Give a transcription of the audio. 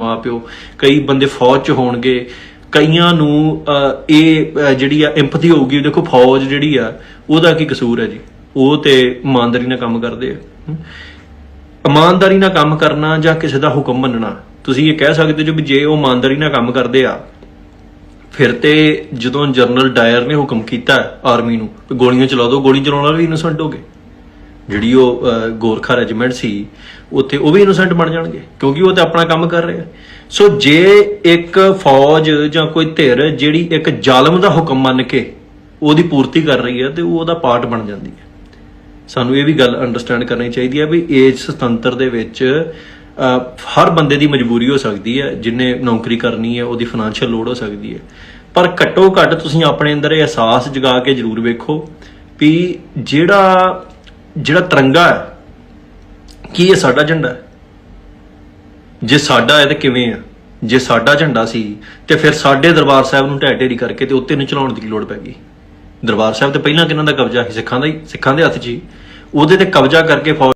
ਮਾਪਿਓ ਕਈ ਬੰਦੇ ਫੌਜ 'ਚ ਹੋਣਗੇ ਕਈਆਂ ਨੂੰ ਅਹ, ਇਹ ਅਹ, ਜਿਹੜੀ ਆ ਇੰਪਥੀ ਹੋਊਗੀ ਦੇਖੋ ਫੌਜ ਜਿਹੜੀ ਆ ਉਹਦਾ ਕੀ ਕਸੂਰ ਹੈ ਜੀ? ਉਹ ਤੇ ਇਮਾਨਦਾਰੀ ਨਾਲ ਕੰਮ ਕਰਦੇ ਆ। ਹਮ। ਇਮਾਨਦਾਰੀ ਨਾਲ ਕੰਮ ਕਰਨਾ ਜਾਂ ਕਿਸੇ ਦਾ ਹੁਕਮ ਮੰਨਣਾ ਤੁਸੀਂ ਇਹ ਕਹਿ ਸਕਦੇ ਜੋ ਵੀ ਜੇ ਉਹ ਇਮਾਨਦਾਰੀ ਨਾਲ ਕੰਮ ਕਰਦੇ ਆ ਫਿਰ ਤੇ ਜਦੋਂ ਜਨਰਲ ਡਾਇਰ ਨੇ ਹੁਕਮ ਕੀਤਾ ਆਰਮੀ ਨੂੰ ਵੀ ਗੋਲੀਆਂ ਚਲਾ ਦਿਓ ਗੋਲੀ ਚਲਾਉਣ ਵਾਲੇ ਵੀ ਇਨੋਸੈਂਟ ਹੋ ਗਏ। ਜਿਹੜੀ ਉਹ ਗੋਰਖਾ ਰੈਜੀਮੈਂਟ ਸੀ, ਉੱਥੇ ਉਹ ਵੀ ਇਨੋਸੈਂਟ ਬਣ ਜਾਣਗੇ, ਕਿਉਂਕਿ ਉਹ ਤਾਂ ਆਪਣਾ ਕੰਮ ਕਰ ਰਿਹਾ। ਸੋ ਜੇ ਇੱਕ ਫੌਜ ਜਾਂ ਕੋਈ ਧਿਰ ਜਿਹੜੀ ਇੱਕ ਜ਼ਾਲਮ ਦਾ ਹੁਕਮ ਮੰਨ ਕੇ ਉਹਦੀ ਪੂਰਤੀ ਕਰ ਰਹੀ ਹੈ ਤੇ ਉਹ ਉਹਦਾ ਪਾਰਟ ਬਣ ਜਾਂਦੀ ਹੈ। ਸਾਨੂੰ ਇਹ ਵੀ ਗੱਲ ਅੰਡਰਸਟੈਂਡ ਕਰਨੀ ਚਾਹੀਦੀ ਹੈ ਵੀ ਇਸ ਸੁਤੰਤਰ ਦੇ ਵਿੱਚ ਹਰ ਬੰਦੇ ਦੀ ਮਜਬੂਰੀ ਹੋ ਸਕਦੀ ਹੈ, ਜਿਨੇ ਨੌਕਰੀ ਕਰਨੀ ਹੈ, ਉਹਦੀ ਫਾਈਨੈਂਸ਼ੀਅਲ ਲੋੜ ਹੋ ਸਕਦੀ ਹੈ। ਪਰ ਘੱਟੋ ਘੱਟ ਤੁਸੀਂ ਆਪਣੇ ਅੰਦਰ ਇਹ ਅਹਿਸਾਸ ਜਗਾ ਕੇ ਜ਼ਰੂਰ ਵੇਖੋ ਵੀ ਜਿਹੜਾ ਜਿਹੜਾ ਤਿਰੰਗਾ ਹੈ, ਕੀ ਇਹ ਸਾਡਾ ਝੰਡਾ ਹੈ? ਜੇ ਸਾਡਾ ਹੈ ਤਾਂ ਕਿਵੇਂ ਆ? ਜੇ ਸਾਡਾ ਝੰਡਾ ਸੀ ਤੇ ਫਿਰ ਸਾਡੇ ਦਰਬਾਰ ਸਾਹਿਬ ਨੂੰ ਢਹਿ ਢੇਰੀ ਕਰਕੇ ਤੇ ਉੱਤੇ ਨੂੰ ਚਲਾਉਣ ਦੀ ਲੋੜ ਪੈ ਗਈ? ਦਰਬਾਰ ਸਾਹਿਬ ਤੇ ਪਹਿਲਾਂ ਕਿਹਨਾਂ ਦਾ ਕਬਜ਼ਾ ਸੀ? ਸਿੱਖਾਂ ਦਾ ਹੀ, ਸਿੱਖਾਂ ਦੇ ਹੱਥ 'ਚ ਹੀ। ਉਹਦੇ ਤੇ ਕਬਜ਼ਾ ਕਰਕੇ ਫੌਜ